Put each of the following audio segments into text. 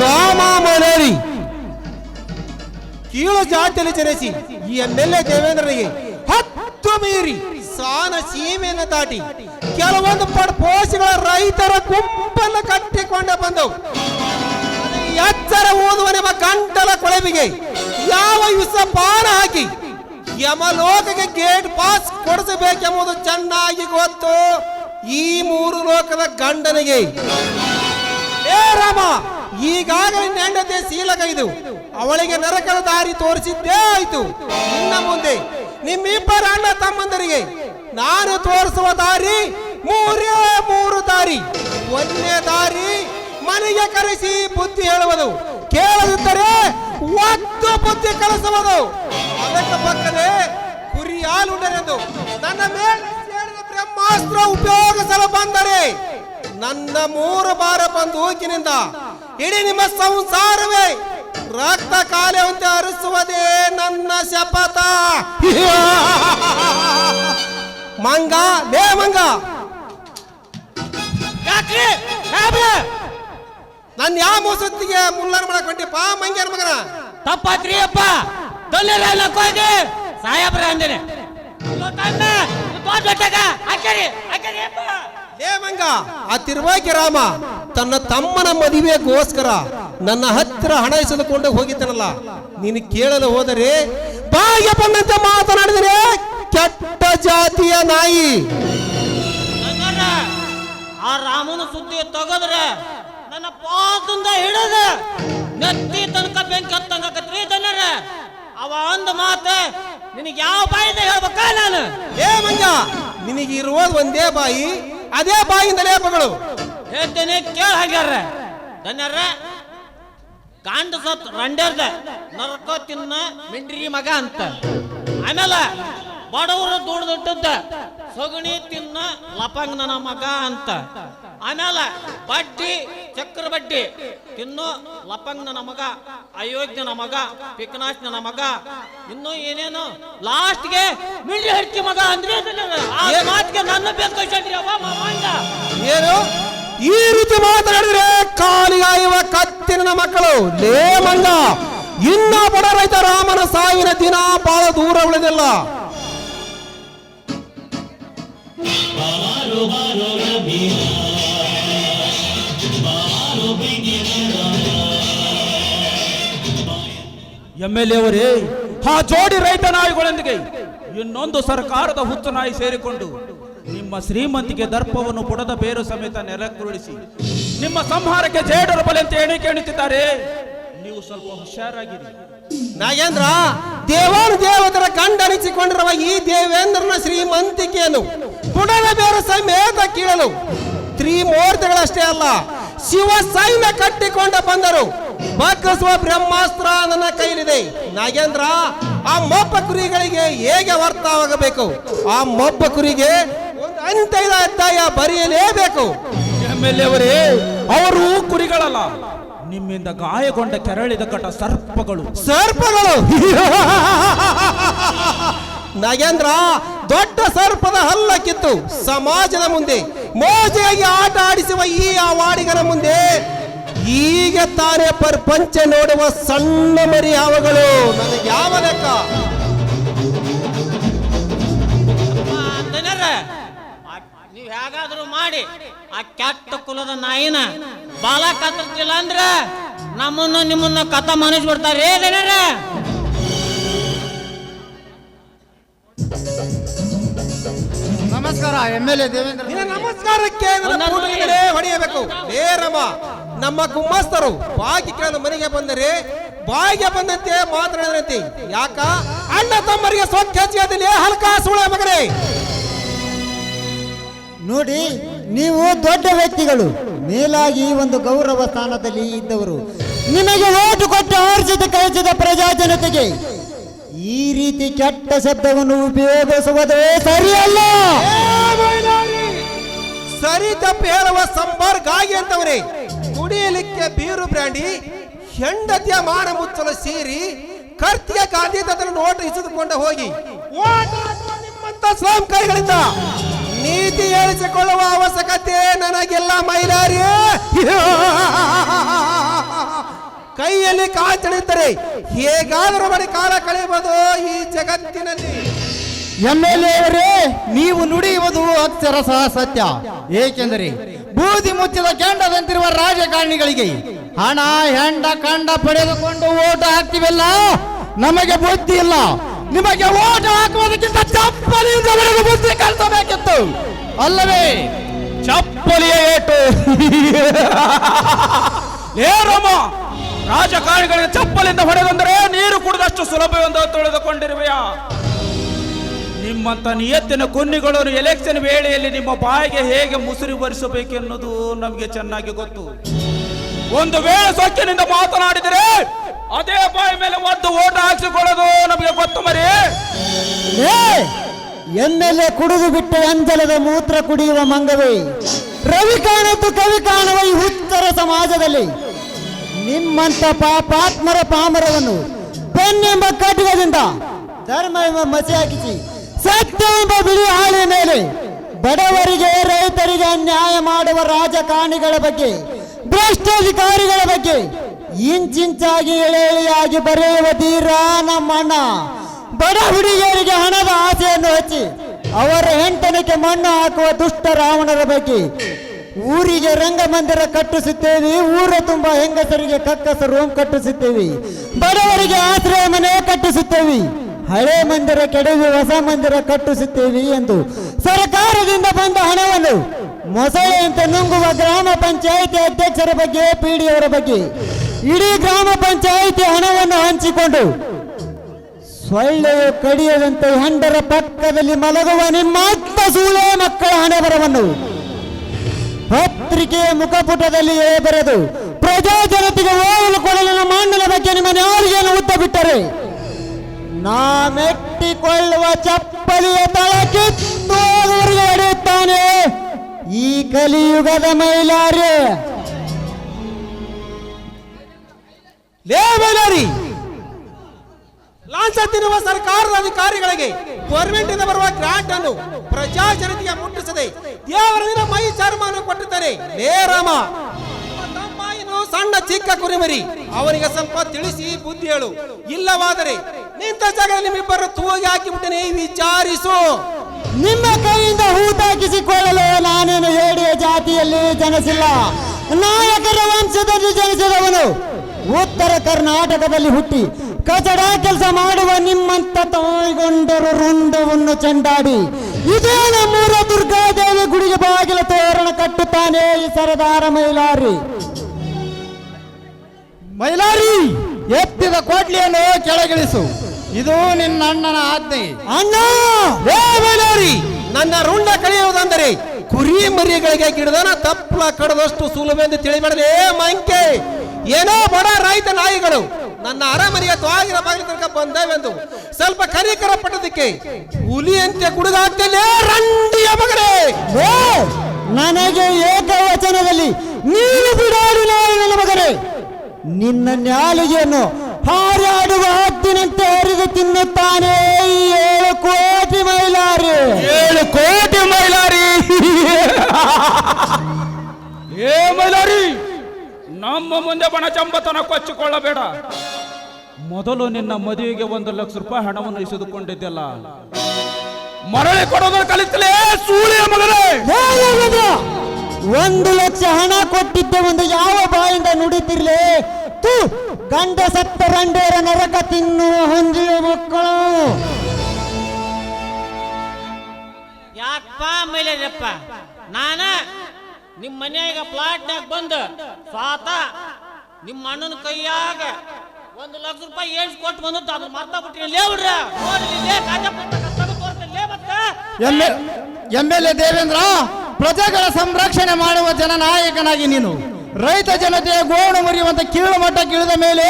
ರಾಮ ಮಳೇರಿ ಕೀಳು ಜಾತಿಯಲ್ಲಿ ಜನಿಸಿ ಈ ಎಂ ಎಲ್ ಎ ದೇವೇಂದ್ರನಿಗೆ ಹತ್ತು ಮೀರಿ ಸಾನ ಸೀಮೆಯನ್ನು ದಾಟಿ ಕೆಲವೊಂದು ಪೋಷಗಳ ರೈತರ ಗುಂಪನ್ನು ಕಟ್ಟಿಕೊಂಡು ಬಂದವು. ಎಚ್ಚರ ಓದುವ ನಿಮ್ಮ ಗಂಟಲ ಕೊಳವಿಗೆ ಯಾವ ಯುಸ ಪಾನ ಹಾಕಿ ಯಮಲೋಕಕ್ಕೆ ಗೇಟ್ ಪಾಸ್ ಕೊಡಿಸಬೇಕೆಂಬುದು ಚೆನ್ನಾಗಿ ಗೊತ್ತು. ಈ ಮೂರು ಲೋಕದ ಗಂಡನಿಗೆ ರಾಮ, ಈಗಾಗಲೇ ನೆಂಡದೆ ಸೀಲಗೈದು. ಅವಳಿಗೆ ನರಕದ ದಾರಿ ತೋರಿಸಿದ್ದೇ ಆಯ್ತು. ಇನ್ನ ಮುಂದೆ ನಿಮ್ಮಿಬ್ಬರ ಅಣ್ಣ ತಮ್ಮಂದರಿಗೆ ನಾನು ತೋರಿಸುವ ದಾರಿ ಮೂರೇ ಮೂರು ದಾರಿ. ಒಂದನೇ ದಾರಿ ಮನೆಗೆ ಕರೆಸಿ ಬುದ್ಧಿ ಹೇಳುವುದು. ಕೇಳದಿದ್ದರೆ ಒತ್ತು ಬುದ್ಧಿ ಕಳಿಸುವುದು ಅದಕ್ಕೆ ಪಕ್ಕದೆ ಕುರಿ ಹಾಲು ನನ್ನ ಮೇಲೆ ಬ್ರಹ್ಮಾಸ್ತ್ರ ಉಪಯೋಗಿಸಲು ಬಂದರೆ ನನ್ನ ಮೂರು ಬಾರ ಬಂದು ಹೋಗಿನಿಂದ ಇಡೀ ನಿಮ್ಮ ಸಂಸಾರವೇ ರಕ್ತ ಕಾಲೆವಂತೆ ಹರಿಸುವುದೇ ನನ್ನ ಶಪಥ. ಮಂಗ, ಲೇ ಮಂಗ. ನನ್ನ ಯಾವ ಮೋಸತ್ತಿಗೆ ಮುಲ್ಲರ್ ಮಾಡಕ್ ಹೊಂಟಿಪ್ಪ ಮಂಗೇನ್ ಮಗನ. ತಪ್ಪಾತ್ರಿ ಅಪ್ಪ. ದೊಲ್ಲೆಲ್ಲ ಸಾಯಬ್ರ ಅಂದೇನೆ. ಅಕ್ಕರಿ ಅಕ್ಕರಿ ಅಪ್ಪ. ಲೇ ಆ ತಿರುವಾಕಿ ರಾಮ ತನ್ನ ತಮ್ಮನ ಮದುವೆಗೋಸ್ಕರ ನನ್ನ ಹತ್ತಿರ ಹಣ ಎಸೆದುಕೊಂಡು ಹೋಗಿದ್ದನಲ್ಲ. ನೀನು ಕೇಳಲು ಹೋದರೆ ಬಾಯಿಗೆ ಬಂದಂತೆ ಮಾತನಾಡಿದರೆ ಕೆಟ್ಟ ಜಾತಿಯ ನಾಯಿ. ಆ ರಾಮನ ಸುದ್ದಿ ತಗದ್ರೆ ನನ್ನ ಪಾದದಿಂದ ಹಿಡದ ನೆತ್ತಿ ತನಕ ಬೆಂಕಿ ಹತ್ತಂಗತ್ರಿ ಜನರ ಅವ ಅಂದ ಮಾತ ನಿನಗೆ ಯಾವ ಬಾಯಿಂದ ಹೇಳ್ಬೇಕ ನಾನು? ಏ ಮಂಗ ನಿನಗಿರುವ ಒಂದೇ ಬಾಯಿ ಅದೇ ಬಾಯಿಂದ ಲೇಪಗಳು ಹೇಳ್ತೇನೆ, ಕೇಳ ಹಾಗ್ಯಾರ ಧನ್ಯರ ಕಾಂಡ ಸತ್ ರಂಡ್ಯರ್ದ, ನರಕ ತಿನ್ನ ಮಿಂಡ್ರಿ ಮಗ ಅಂತ. ಆಮೇಲೆ ಬಡವರು ದುಡ್ದಿಟ್ಟದ್ದ, ಸೊಗಣಿ ತಿನ್ನ ಲಪಂಗ್ ನನ್ನ ಮಗ ಅಂತ. ಆಮೇಲೆ ಬಡ್ಡಿ ಚಕ್ರ ಬಡ್ಡಿ. ತಿನ್ನು ಲಪಂಗ್ ನನ್ನ ಮಗ ಅಯೋಗ್ಯನ ಮಗ ಪಿಕನಾಶ್ ನನ್ನ ಮಗ. ಇನ್ನು ಏನೇನು? ಲಾಸ್ಟ್ಗೆ ಮಿಳಿ ಹಡ್ಕಿ ಮಗ ಅಂದ್ರೆ ಆ ಮಾತಿಗೆ ನನ್ನ ಬೇಕು ಅವ ಮಾವಂಗ ಏನು? ಈ ರೀತಿ ಮಾತನಾಡಿದ್ರೆ ಕಾಲಿಗಾಯುವ ಕತ್ತಿನ ಮಕ್ಕಳು. ಲೇ ಮಂಗ ಇನ್ನ ಬಡ ರೈತ ರಾಮನ ಸಾವಿನ ದಿನ ಬಹಳ ದೂರ ಉಳಿದಿಲ್ಲ. ಎಂ ಎಲ್ ಎ ಅವರೇ, ಆ ಜೋಡಿ ರೈತ ನಾಯಿಗಳೊಂದಿಗೆ ಇನ್ನೊಂದು ಸರ್ಕಾರದ ಹುಚ್ಚು ನಾಯಿ ಸೇರಿಕೊಂಡು ನಿಮ್ಮ ಶ್ರೀಮಂತಿಗೆ ದರ್ಪವನ್ನು ಪುಡದ ಬೇರು ಸಮೇತ ನೆಲಕ್ಕುರುಳಿಸಿ ನಿಮ್ಮ ಸಂಹಾರಕ್ಕೆ ಜೇಡರ ಬಲೆ ಅಂತ ಎಣಿಕೆ ಎಣಿತಿದ್ದಾರೆ. ನೀವು ಸ್ವಲ್ಪ ಹುಷಾರಾಗಿರಿ. ನಾಗೇಂದ್ರ, ದೇವಾನು ದೇವತರ ಕಂಡನಿಸಿಕೊಂಡಿರುವ ಈ ದೇವೇಂದ್ರನ ಶ್ರೀಮಂತಿಕೆಯನ್ನು ಪುಡದ ಬೇರು ಸಮೇತ ಕೀಳಲು ತ್ರಿಮೂರ್ತಿಗಳಷ್ಟೇ ಅಲ್ಲ ಶಿವ ಸೈನ್ಯ ಕಟ್ಟಿಕೊಂಡ ಬಂದರು. ಬಗ್ಗಿಸುವ ಬ್ರಹ್ಮಾಸ್ತ್ರ ನನ್ನ ಕೈಲಿದೆ. ನಾಗೇಂದ್ರ ಆ ಮೊಬ್ಬ ಕುರಿಗಳಿಗೆ ಹೇಗೆ ವರ್ತವಾಗಬೇಕು? ಆ ಮೊಬ್ಬ ಕುರಿಗೆ ಒಂದು ಅಂತ್ಯದ ಅಧ್ಯಾಯ ಬರೆಯಲೇಬೇಕು ಅವರೇ ಅವರು ಕುರಿಗಳಲ್ಲ ನಿಮ್ಮಿಂದ ಗಾಯಗೊಂಡ ಕೆರಳಿದ ಕಟ ಸರ್ಪಗಳು. ಸರ್ಪಗಳು. ನಾಗೇಂದ್ರ ದೊಡ್ಡ ಸರ್ಪದ ಹಲ್ಲ ಕಿತ್ತು. ಸಮಾಜದ ಮುಂದೆ ಮೋಜೆಯಾಗಿ ಆಟ ಆಡಿಸುವ ಈ ಅವಾಡಿಗನ ಮುಂದೆ ಈಗ ತಾನೇ ಪ್ರಪಂಚ ನೋಡುವ ಸಣ್ಣ ಮರಿ ಯಾವಗಳು? ನನಗೆ ಯಾವ ಲೆಕ್ಕ? ನೀವ್ ಹೇಗಾದ್ರೂ ಮಾಡಿ, ಆ ಕೆಟ್ಟ ಕುಲದ ನಾಯಿನ ಬಾಲ ಕತ್ತಿಲ್ಲ ಅಂದ್ರೆ ನಮ್ಮನ್ನು ನಿಮ್ಮನ್ನ ಕಥ ಮನಸ್ಬಿಡ್ತಾರೆ ಜನರ ನಮಸ್ಕಾರ ಎಂ ಎಲ್ ಎ ದೇವೇಂದ್ರ ನಮಸ್ಕಾರಕ್ಕೆ ನನ್ನ ಹೊಡೆಯಬೇಕು. ನೇರಮ ನಮ್ಮ ಗುಮ್ಮಸ್ತರು ಬಾಗಿ ಕೇಳಲು ಮನೆಗೆ ಬಂದರೆ ಬಾಯಿಗೆ ಬಂದಂತೆ ಮಾತನಾಡದಂತೆ ಯಾಕ? ಅಣ್ಣ ತಮ್ಮರಿಗೆ ಸ್ವಚ್ಛ ಹೆಚ್ಚಿಗೆ ಹಲ್ಕ ಸುಳ ಮಗನೇ. ನೋಡಿ ನೀವು ದೊಡ್ಡ ವ್ಯಕ್ತಿಗಳು. ಮೇಲಾಗಿ ಒಂದು ಗೌರವ ಸ್ಥಾನದಲ್ಲಿ ಇದ್ದವರು. ನಿಮಗೆ ಓಟು ಕೊಟ್ಟು ಆರಿಸಿದ ಕಳಿಸಿದ ಪ್ರಜಾ ಜನತೆಗೆ ಈ ರೀತಿ ಕೆಟ್ಟ ಶಬ್ದವನ್ನು ಉಪಯೋಗಿಸುವುದೇ ಸರಿಯಲ್ಲ. ಸರಿ ತಪ್ಪು ಹೇಳುವ ಆಗಿ ಅಂತವ್ರೆ. ಕುಡಿಯಲಿಕ್ಕೆ ಬೀರು ಬ್ರಾಂಡಿ, ಹೆಂಡತಿಯ ಮಾನ ಮುಚ್ಚಲು ಸೇರಿ, ಕರ್ತಿಯ ಗಾಂಧಿ ತನ್ನ ನೋಟ ಇಸಿದುಕೊಂಡು ಹೋಗಿ. ಸ್ವಾಮ್ ಕೈಗಳಿಂದ ನೀತಿ ಹೇಳಿಸಿಕೊಳ್ಳುವ ಅವಶ್ಯಕತೆ ನನಗೆಲ್ಲ ಮೈಲಾರಿ ಕೈಯಲ್ಲಿ ಕಾಂಚಣಿದ್ದರೆ ಹೇಗಾದರೂ ಮಾಡಿ ಕಾಲ ಕಳೆಯಬಹುದು ಈ ಜಗತ್ತಿನಲ್ಲಿ. ಎಂ ಎಲ್ ಅವರೇ ನೀವು ನುಡಿಯುವುದು ಅಕ್ಷರ ಸಹ ಸತ್ಯ. ಏಕೆಂದರೆ ಬೂದಿ ಮುಚ್ಚಿದ ಕೆಂಡದಂತಿರುವ ರಾಜಕಾರಣಿಗಳಿಗೆ ಹಣ, ಹೆಂಡ, ಕಂಡ ಪಡೆದುಕೊಂಡು ಓಟ ಹಾಕ್ತಿವಲ್ಲ? ನಮಗೆ ಬುದ್ಧಿ ಇಲ್ಲ. ನಿಮಗೆ ಓಟ ಹಾಕುವುದಕ್ಕಿಂತ ಚಪ್ಪಲಿಯಿಂದ ಬುದ್ಧಿ ಕಲಿಸಬೇಕಿತ್ತು ಅಲ್ಲವೇ? ಚಪ್ಪಲಿಯ ಏಟು. ಏರಮ್ಮ ರಾಮ ರಾಜಕಾರಣಿಗಳಿಗೆ ಚಪ್ಪಲಿಂದ ಹೊಡೆದಂದರೆ ನೀರು ಕುಡಿದಷ್ಟು ಸುಲಭವೆಂದು ತಿಳಿದುಕೊಂಡಿರುವೆಯಾ. ನಿಮ್ಮಂತ ನಿಯತ್ತಿನ ಕುನ್ನಿಗಳನ್ನು ಎಲೆಕ್ಷನ್ ವೇಳೆಯಲ್ಲಿ ನಿಮ್ಮ ಬಾಯಿಗೆ ಹೇಗೆ ಮುಸುರಿ ಬರಿಸಬೇಕೆನ್ನುವುದು ನಮಗೆ ಚೆನ್ನಾಗಿ ಗೊತ್ತು. ಒಂದು ವೇಳೆ ಸೊಕ್ಕಿನಿಂದ ಮಾತನಾಡಿದರೆ ಅದೇ ಬಾಯಿ ಮೇಲೆ ಒಂದು ಓಟ ಹಾಕಿಸಿಕೊಳ್ಳೋದು ನಮಗೆ ಗೊತ್ತು ಮರಿ. ಎಮ್ಮೆಲೆ ಕುಡಿದು ಬಿಟ್ಟು ಅಂಜಲದ ಮೂತ್ರ ಕುಡಿಯುವ ಮಂಗವೇ. ರವಿ ಕಾಣದ್ದು ಕವಿ ಕಾಣುವ ಈ ಉತ್ತರ ಸಮಾಜದಲ್ಲಿ. ನಿಮ್ಮಂತ ಪಾಪಾತ್ಮರ ಪಾಮರವನ್ನು ಎಂಬ ಕಟಕದಿಂದ ಧರ್ಮ ಎಂಬ ಮಸಿ ಹಾಕಿಸಿ, ಸತ್ಯ ಎಂಬ ಬಿಳಿ ಹಾಳಿನ ಮೇಲೆ ಬಡವರಿಗೆ, ರೈತರಿಗೆ ಅನ್ಯಾಯ ಮಾಡುವ ರಾಜಕಾರಣಿಗಳ ಬಗ್ಗೆ, ಭ್ರಷ್ಟಾಧಿಕಾರಿಗಳ ಬಗ್ಗೆ ಇಂಚಿಂಚಾಗಿ ಎಳೆ ಎಳೆಯಾಗಿ ಬರೆಯುವ ಧೀರ ನಮ್ಮಣ್ಣ. ಬಡ ಹುಡುಗಿಯರಿಗೆ ಹಣದ ಆಸೆಯನ್ನು ಹಚ್ಚಿ, ಅವರ ಹೆಂಟನಕ್ಕೆ ಮಣ್ಣು ಹಾಕುವ ದುಷ್ಟ ರಾವಣರ ಬಗ್ಗೆ ಊರಿಗೆ ರಂಗಮಂದಿರ ಕಟ್ಟಿಸುತ್ತೇವೆ ಊರ ತುಂಬ ಹೆಂಗಸರಿಗೆ ಕಕ್ಕಸ ರೂಮ್ ಕಟ್ಟಿಸುತ್ತೇವೆ ಬಡವರಿಗೆ ಆಶ್ರಯ ಮನೆ ಕಟ್ಟಿಸುತ್ತೇವೆ ಹಳೆ ಮಂದಿರ, ಕೆಡವಿ ಹೊಸ ಮಂದಿರ ಕಟ್ಟಿಸುತ್ತೇವೆ ಎಂದು ಸರ್ಕಾರದಿಂದ ಬಂದ ಹಣವನ್ನು ಅಂತ ನುಂಗುವ ಗ್ರಾಮ ಪಂಚಾಯಿತಿ ಅಧ್ಯಕ್ಷರ ಬಗ್ಗೆ ಪಿಡಿಯವರ ಬಗ್ಗೆ ಇಡೀ ಗ್ರಾಮ ಪಂಚಾಯಿತಿ ಹಣವನ್ನು ಹಂಚಿಕೊಂಡು ಸೊಳ್ಳೆಯು ಕಡಿಯದಂತೆ ಹೆಂಡರ ಪಕ್ಕದಲ್ಲಿ ಮಲಗುವ ನಿಮ್ಮ ಸೂಳೆ ಮಕ್ಕಳ ಹಣೆ ಬರವನ್ನು ಪತ್ರಿಕೆಯ ಮುಖಪುಟದಲ್ಲಿ ಬರೆದು ಪ್ರಜಾ ಜನತೆಗೆ ಓದಲು ಕೊಡಲಿನ ಮಣ್ಣಿನ ಬಗ್ಗೆ ನಿಮ್ಮ ಯಾರಿಗೇನು ಉದ್ದ ಬಿಟ್ಟರೆ? ನಾ ಮೆಟ್ಟಿಕೊಳ್ಳುವ ಚಪ್ಪಲಿಯ ತಳಕ್ಕೆ ಹೊಡೆಯುತ್ತಾನೆ ಈ ಕಲಿಯುಗದ ಮೈಲಾರಿ. ಲೇ ಬೈಲಾರಿ ಲಾಂಛ ತಿನ್ನುವ ಸರ್ಕಾರದ ಅಧಿಕಾರಿಗಳಿಗೆ ಗೌರ್ಮೆಂಟ್ ಇಂದ ಬರುವ ಗ್ರಾಂಟ್ ಅನ್ನು ಪ್ರಜಾ ಜನತೆಗೆ ಮುಟ್ಟಿಸದೆ ದೇವರ ಮೈ ಚರ್ಮವನ್ನು ಕೊಟ್ಟಿದ್ದಾರೆ. ನೇರಮ ಸಣ್ಣ ಚಿಕ್ಕ ಕುರಿಮರಿ. ಅವನಿಗೆ ಸ್ವಲ್ಪ ತಿಳಿಸಿ, ಬುದ್ಧಿ ಹೇಳು. ಇಲ್ಲವಾದರೆ ನಿಂತ ಜಾಗದಲ್ಲಿ ನಿಮ್ಮಿಬ್ಬರು ತೂಗಿ ಹಾಕಿ ಬಿಟ್ಟನೆ ವಿಚಾರಿಸು. ನಿಮ್ಮ ಕೈಯಿಂದ ಹೂತಾಕಿಸಿಕೊಳ್ಳಲು ನಾನೇನು ಹೇಡಿಯ ಜಾತಿಯಲ್ಲಿ ಜನಿಸಿಲ್ಲ. ನಾಯಕರ ವಂಶದಲ್ಲಿ ಜನಿಸಿದವನು ಉತ್ತರ ಕರ್ನಾಟಕದಲ್ಲಿ ಹುಟ್ಟಿ ಕಚಡ ಕೆಲಸ ಮಾಡುವ ನಿಮ್ಮಂತ ತಾಯಿಗೊಂಡರು ರುಂಡವನ್ನು ಚೆಂಡಾಡಿ. ಇದೇ ನಮ್ಮೂರ ದುರ್ಗಾದೇವಿ ಗುಡಿಗೆ ಬಾಗಿಲ ತೋರಣ ಕಟ್ಟುತ್ತಾನೆ ಈ ಸರದಾರ ಮೈಲಾರಿ. ಮೈಲಾರಿ ಎತ್ತಿದ ಕೋಟ್ಲಿಯನ್ನು ಕೆಳಗಿಳಿಸು. ಇದು ನಿನ್ನ ಅಣ್ಣನ ಆಜ್ಞೆ. ಅಣ್ಣ! ಏ ಮೈಲಾರಿ ನನ್ನ ರುಂಡ ಕಳೆಯುವುದಂದರೆ ಕುರಿ ಮರಿಗಳಿಗೆ ಗಿಡದನ ತಪ್ಪಲ ಕಡದಷ್ಟು ಸುಲಭ ಎಂದು ತಿಳಿಬೇಡಲೇ ಮಂಕೆ. ಏನೋ ಬಡ ರೈತ ನಾಯಿಗಳು ನನ್ನ ಅರಮನೆಯ ತ್ವಾಗಿರ ಬಾಗಿಲ ತನಕ ಬಂದವೆಂದು ಸ್ವಲ್ಪ ಕರಿಕರ ಪಟ್ಟದಕ್ಕೆ ಹುಲಿಯಂತೆ ಕುಡಿದಾಗ್ತೇನೆ ರಂಡಿಯ ಮಗನೇ! ಏ, ನನಗೆ ಏಕವಚನದಲ್ಲಿ ನೀನು ಬಿಡಾಡಿ ನಾಯಿಗಳ ಮಗನೇ. ನಿನ್ನ ನ್ಯಾಲಿಗೆಯನ್ನು ಹಾರಾಡುವ ಹದ್ದಿನಂತೆ ಹರಿದು ತಿನ್ನುತ್ತಾನೆ ಈ ಏಳು ಕೋಟಿ ಮೈಲಾರಿ. ಏಳು ಕೋಟಿ ಮೈಲಾರಿ. ಏ ಮೈಲಾರಿ! ನಮ್ಮ ಮುಂದೆ ಬಣ ಚಂಬತನ ಕೊಚ್ಚಿಕೊಳ್ಳಬೇಡ. ಮೊದಲು ನಿನ್ನ ಮದುವೆಗೆ ಒಂದು ಲಕ್ಷ ರೂಪಾಯಿ ಹಣವನ್ನು ಇಸಿದುಕೊಂಡಿದ್ದೆಲ್ಲ. ಮರಳಿ ಕೊಡೋದನ್ನು ಕಲಿತಲೇ ಸೂಳಿಯ ಮಗನೇ? ಒಂದು ಲಕ್ಷ ಹಣ ಕೊಟ್ಟಿದ್ದೆ ಒಂದು ಯಾವ ಬಾಯಿಂದ ನುಡಿತಿರ್ಲಿ? ತು ಗಂಡ ಸತ್ತ ರಂಡೇರ ನರಕ ತಿನ್ನುವ ಹೊಂದಿಯ ಮಕ್ಕಳು. ಯಾಕಪ್ಪ ಮೈಲೇಜಪ್ಪ ನಾನ ನಿಮ್ಮ ಮನ್ಯಾಗ ಪ್ಲಾಟ್ನಾಗ ಬಂದು ಸ್ವಾತ ನಿಮ್ಮ ಅಣ್ಣನ ಕೈಯಾಗ ಒಂದು ಲಕ್ಷ ರೂಪಾಯಿ ಏಳ್ಸಿ ಕೊಟ್ಟು ಬಂದದ್ದು ಅದನ್ನ ಮರ್ತಾ ಬಿಟ್ಟಿ ಲೇವ್ರ ಎಂ ಎಲ್ ಎ ದೇವೇಂದ್ರ ಪ್ರಜೆಗಳ ಸಂರಕ್ಷಣೆ ಮಾಡುವ ಜನನಾಯಕನಾಗಿ ನೀನು. ರೈತ ಜನತೆಯ ಗೋಣು ಮುರಿಯುವಂತ ಕೀಳು ಮಟ್ಟ ಇಳಿದ ಮೇಲೆ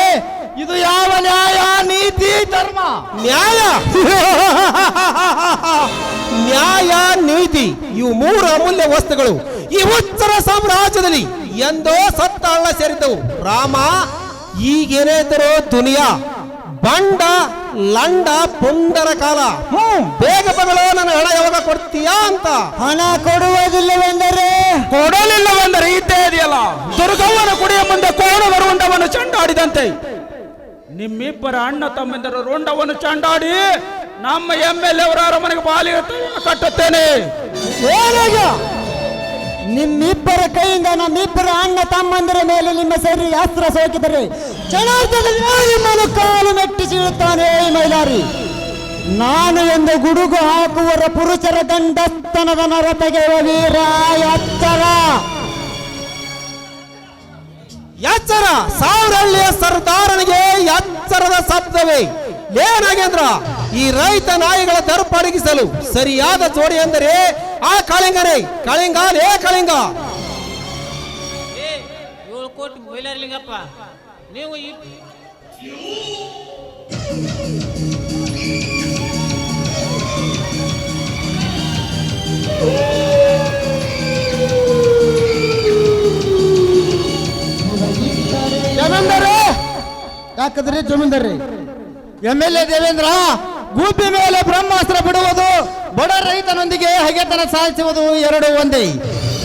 ಇದು ಯಾವ ನ್ಯಾಯ ನೀತಿ ಧರ್ಮ? ನ್ಯಾಯ. ನ್ಯಾಯ ನೀತಿ. ಇವು ಮೂರು ಅಮೂಲ್ಯ ವಸ್ತುಗಳು. ಈ ಉತ್ತರ ಸಾಮ್ರಾಜ್ಯದಲ್ಲಿ ಎಂದೋ ಸತ್ತ ಹಳ್ಳ ಸೇರಿದ್ದವು. ರಾಮ ಈಗೇನೇತರೋ ದುನಿಯಾ ಬಂಡ ಲಂಡ ಪುಂಡರ ಕಾಲ. ಬೇಗ ಬಗಳೋ ನನ್ನ ಹಣ ಯಾವಾಗ ಕೊಡ್ತೀಯಾ ಅಂತ. ಹಣ ಕೊಡುವುದಿಲ್ಲವೆಂದರೆ? ಕೊಡಲಿಲ್ಲವೆಂದರೆ ಇದ್ದೇ ಇದೆಯಲ್ಲ. ದುರ್ಗವನ ಕುಡಿಯ ಮುಂದೆ ಕೋಣ ರುಂಡವನ್ನು ಚಂಡಾಡಿದಂತೆ. ನಿಮ್ಮಿಬ್ಬರ ಅಣ್ಣ ತಮ್ಮಿಂದರ ರುಂಡವನ್ನು ಚಂಡಾಡಿ ನಮ್ಮ ಎಂ ಎಲ್ ಅವರ ಅರಮನೆಗೆ ಬಾಲಿಗೆ ಕಟ್ಟುತ್ತೇನೆ. ಏನಾಗ? ನಿಮ್ಮಿಬ್ಬರ ಕೈಯಿಂದ ನಮ್ಮಿಬ್ಬರ ಅಣ್ಣ ತಮ್ಮಂದಿರ ಮೇಲೆ ನಿಮ್ಮ ಸರಿ ಅಸ್ತ್ರ ಸೋಕಿದರೆ ಜನಾರ್ದನ ಕಾಲು ಮೆಟ್ಟಿಸಿಡುತ್ತಾನೆ ಮೈಲಾರಿ. ನಾನು ಎಂದು ಗುಡುಗು ಹಾಕುವರ ಪುರುಷರ ದಂಡಸ್ತನದ ನರ ತೆಗೆಯುವ ವೀರ, ಎಚ್ಚರ. ಎಚ್ಚರ. ಸಾವಿರಳ್ಳಿಯ ಸರ್ದಾರನಿಗೆ ಎಚ್ಚರದ ಶಬ್ದವೇ ಲೇ ನಾಗೇಂದ್ರ ಈ ರೈತ ನಾಯಿಗಳ ದರ್ಪಡಗಿಸಲು ಸರಿಯಾದ ಜೋಡಿ ಎಂದರೆ ಆ ಕಳಿಂಗನೇ. ಕಳಿಂಗ ಲೇ ಕಳಿಂಗ. ಏಳು ಕೋಟಿ ಮೈಲಾರ್ಲಿಂಗಪ್ಪ ನೀವು ಈ ಜಮೀನ್ದಾರೆ ಯಾಕಂದ್ರೆ zamindari. M L A Devendra Gubbi ಮೇಲೆ ಬ್ರಹ್ಮಾಸ್ತ್ರ ಬಿಡುವುದು ಬಡ ರೈತನೊಂದಿಗೆ ಹಗೆತನ ಸಾಧಿಸುವುದು ಎರಡು ಒಂದೇ.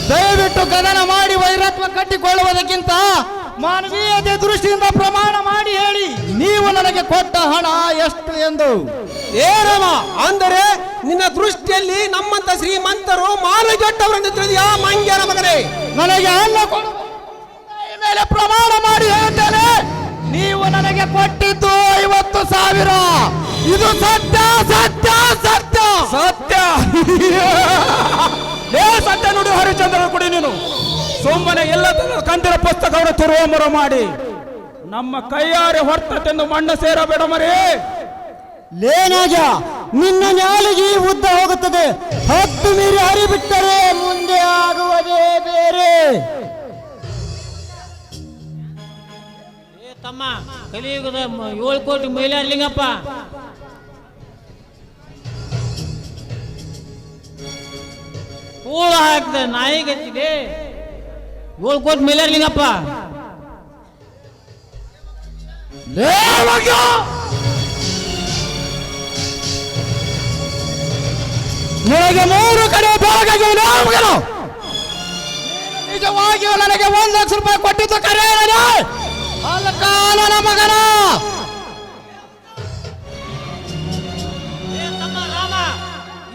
ದಯವಿಟ್ಟು ಕದನ ಮಾಡಿ ವೈರತ್ವ ಕಟ್ಟಿಕೊಳ್ಳುವುದಕ್ಕಿಂತ ಮಾನವೀಯತೆ ದೃಷ್ಟಿಯಿಂದ ಪ್ರಮಾಣ ಮಾಡಿ ಹೇಳಿ. ನೀವು ನನಗೆ ಕೊಟ್ಟ ಹಣ ಎಷ್ಟು ಎಂದು. ಏನವ ಅಂದರೆ ನಿನ್ನ ದೃಷ್ಟಿಯಲ್ಲಿ ನಮ್ಮಂತ ಶ್ರೀಮಂತರು ಮಾನಗೆಟ್ಟವರೆಂದು ತಿಳಿದಿಯಾ ಮಂಗ್ಯನ ಮಗನೇ? ನನಗೆ ಹಣ ಕೊಡು. ಈ ಮೇಲೆ ಪ್ರಮಾಣ ಮಾಡಿ ಹೇಳ್ತೇನೆ. ನೀವು ನನಗೆ ಕೊಟ್ಟಿದ್ದು ಐವತ್ತು ಸಾವಿರ. ಇದು ಸತ್ಯ ಸತ್ಯ ಸತ್ಯ. ಸತ್ಯ. ಏ ಸತ್ಯ ನುಡಿ ಹರಿಚಂದ್ರ ಕುಡಿ ನೀನು. ಸುಮ್ಮನೆ ಎಲ್ಲ ಕಂದಿರ ಪುಸ್ತಕವನ್ನು ತಿರುವಮರ ಮಾಡಿ. ನಮ್ಮ ಕೈಯಾರೆ ಹೊರ್ತತೆಂದು ಮಣ್ಣ ಸೇರಬೇಡ ಮರಿ. ಲೇನಾಜ ನಿನ್ನ ನಾಲಿಗೆ ಉದ್ದ ಹೋಗುತ್ತದೆ. ಹತ್ತು ಮೀರಿ ಹರಿಬಿಟ್ಟರೆ ಮುಂದೆ ಆಗುವುದೇ ಬೇರೆ. ತಮ್ಮ ಕಲಿಯುಗದ ಏಳು ಕೋಟಿ ಮೈಲಾರ್ಲಿಂಗಪ್ಪ ಹೂಳು ಹಾಕಿದ ನಾಯಿಗತ್ತಿದೆ ಏಳು ಕೋಟಿ ಮೈಲಾರ್ಲಿಂಗಪ್ಪ ನಿನಗೆ ಮೂರು ಕಡೆ ಬೆಳಗಾಗಿ ನಿಜವಾಗಿಯೂ ನನಗೆ ಒಂದು ಲಕ್ಷ ರೂಪಾಯಿ ಕೊಟ್ಟಿದ್ದು ಕರೆ ಅಲ್ಲಕಾಲನ ಮಗನ!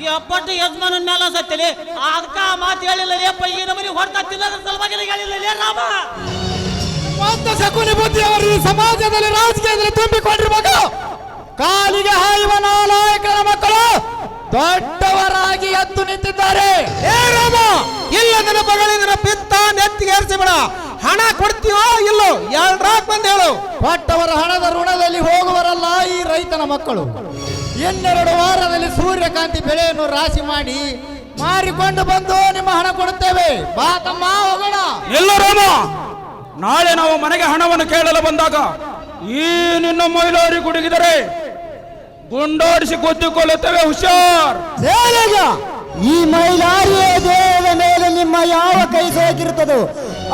ಈ ಅಪ್ಪಟ್ಟು ಯಜಮಾನ ಮೇಲೆ ಸತ್ತಿಲಿ? ಅದಕ್ಕ ಮಾತು ಹೇಳಿಲ್ಲ ಲೇಪ್ಪ ಈ ನಮನಿ ಹೊರತ ತಿನ್ನದ ಸಲುವಾಗಿ ಹೇಳಿಲ್ಲ ಲೇ ರಾಮ. ಸ್ವಂತ ಶಕುನಿ ಬುದ್ಧಿ ಅವರು ಸಮಾಜದಲ್ಲಿ ರಾಜಕೀಯದಲ್ಲಿ ತುಂಬಿಕೊಂಡಿರ್ಬೇಕು. ಕಾಲಿಗೆ ಹಾಯುವ ನಾಲಾಯಕರ ಮಕ್ಕಳು ದೊಡ್ಡವರಾಗಿ ಎದ್ದು ನಿಂತಿದ್ದಾರೆ. ಏ ರಾಮ ಇಲ್ಲ ನನ್ನ ಮಗಳಿಂದ ಪಿತ್ತ ನೆತ್ತಿಗೆ ಏರಿಸಿಬಿಡ ಹಣ ಕೊಡ್ತೀವೋ ಇಲ್ಲೋ? ಎರಡ್ರಾಕ್ ಬಂದು ಹೇಳು. ಕೊಟ್ಟವರ ಹಣದ ಋಣದಲ್ಲಿ ಹೋಗುವರಲ್ಲ ಈ ರೈತನ ಮಕ್ಕಳು. ಇನ್ನೆರಡು ವಾರದಲ್ಲಿ ಸೂರ್ಯಕಾಂತಿ ಬೆಳೆಯನ್ನು ರಾಶಿ ಮಾಡಿ ಮಾರಿಕೊಂಡು ಬಂದು ನಿಮ್ಮ ಹಣ ಕೊಡುತ್ತೇವೆ. ಬಾ ತಮ್ಮ ಹೋಗೋಣ. ಎಲ್ಲರೂ ರಾಮ ನಾಳೆ ನಾವು ಮನೆಗೆ ಹಣವನ್ನು ಕೇಳಲು ಬಂದಾಗ ಈ ನಿನ್ನ ಮೈಲಾರಿ ಗುಡುಗಿದರೆ ಗುಂಡೋಡಿಸಿ ಗುದ್ದಿಕೊಳ್ಳುತ್ತೇವೆ ಹುಷಾರ್. ಈ ಮೈಲಾರಿಯ ದೇಹದ ಮೇಲೆ ನಿಮ್ಮ ಯಾವ ಕೈ ಸೋಕಿರುತ್ತದೋ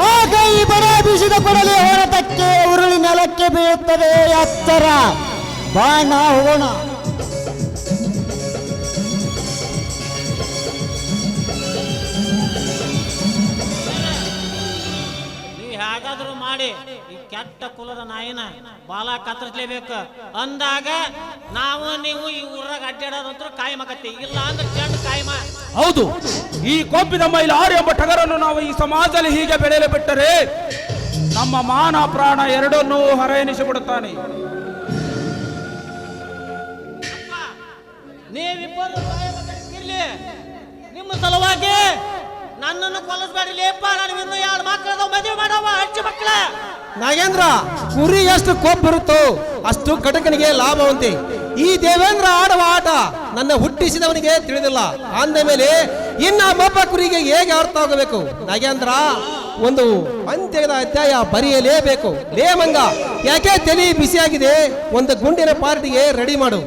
ಆ ಈ ಬಡ ಬೀಸಿದ ಕೊಡಲಿ ಹೊರತಕ್ಕೆ ಉರುಳಿ ನೆಲಕ್ಕೆ ಬೀಳುತ್ತದೆ ಎತ್ತರ ಬಾಣ ಹೋಗೋಣ. ನೀವು ಹೇಗಾದ್ರೂ ಮಾಡಿ, ಈ ಕೆಟ್ಟ ಕುಲದ ನಾಯಿನ ಬಾಲ ಕತ್ತರಿಸ್ಲೇಬೇಕು. ಅಂದಾಗ ನಾವು, ನೀವು ಈ ಇಲ್ಲ ಅಂದ್ರೆ ಚೆಂಡ್ ಕಾಯಮ. ಹೌದು. ಈ ಕೊಬ್ಬಿದ ಆರು ಎಂಬ ಟಗರನ್ನು ನಾವು ಈ ಸಮಾಜದಲ್ಲಿ ಹೀಗೆ ಬೆಳೆಯಲು ಬಿಟ್ಟರೆ ನಮ್ಮ ಮಾನ ಪ್ರಾಣ ಎರಡನ್ನೂ ಹೊರ ಎನಿಸಿಬಿಡುತ್ತಾನೆ ನೀವಿಬ್ಬರು ಇರ್ಲಿ. ನಿಮ್ಮ ಸಲುವಾಗಿ ನನ್ನನ್ನು ಕೊಲಿಸ್ಬೇಡಿ ಲೇಪ ನನಗಿನ್ನು ಎರಡು ಮಕ್ಕಳದ ಮದುವೆ ಮಾಡವ ಅಜ್ಜಿ ಮಕ್ಕಳ ನಾಗೇಂದ್ರ ಕುರಿ ಎಷ್ಟು ಕೊಬ್ಬಿರುತ್ತೋ ಅಷ್ಟು ಕಟಕನಿಗೆ ಲಾಭವಂತೆ. ಈ ದೇವೇಂದ್ರ ಆಡುವ ಆಟ ನನ್ನ ಹುಟ್ಟಿಸಿದವನಿಗೆ ತಿಳಿದಿಲ್ಲ. ಅಂದ ಮೇಲೆ ಇನ್ನ ಮೊಬ್ಬ ಕುರಿಗೆ ಹೇಗೆ ಅರ್ಥ ಆಗಬೇಕು? ನಾಗೇಂದ್ರ, ಒಂದು ಅಂತ್ಯದ ಅಧ್ಯಾಯ ಬರೆಯಲೇಬೇಕು. ಲೇ ಮಂಗ, ಯಾಕೆ ತಲೆ ಬಿಸಿಯಾಗಿದೆ? ಒಂದು ಗುಂಡಿನ ಪಾರ್ಟಿಗೆ ರೆಡಿ ಮಾಡು.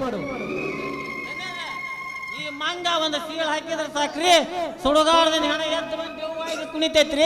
ಈ ಮಂಗ ಒಂದು ಹಾಕಿದ್ರೆ ಸಾಕ್ರಿ. ಸುಡುಗಾಡದ ಹೆಣ ಎದ್ದು ಕುಣಿತೈತ್ರಿ.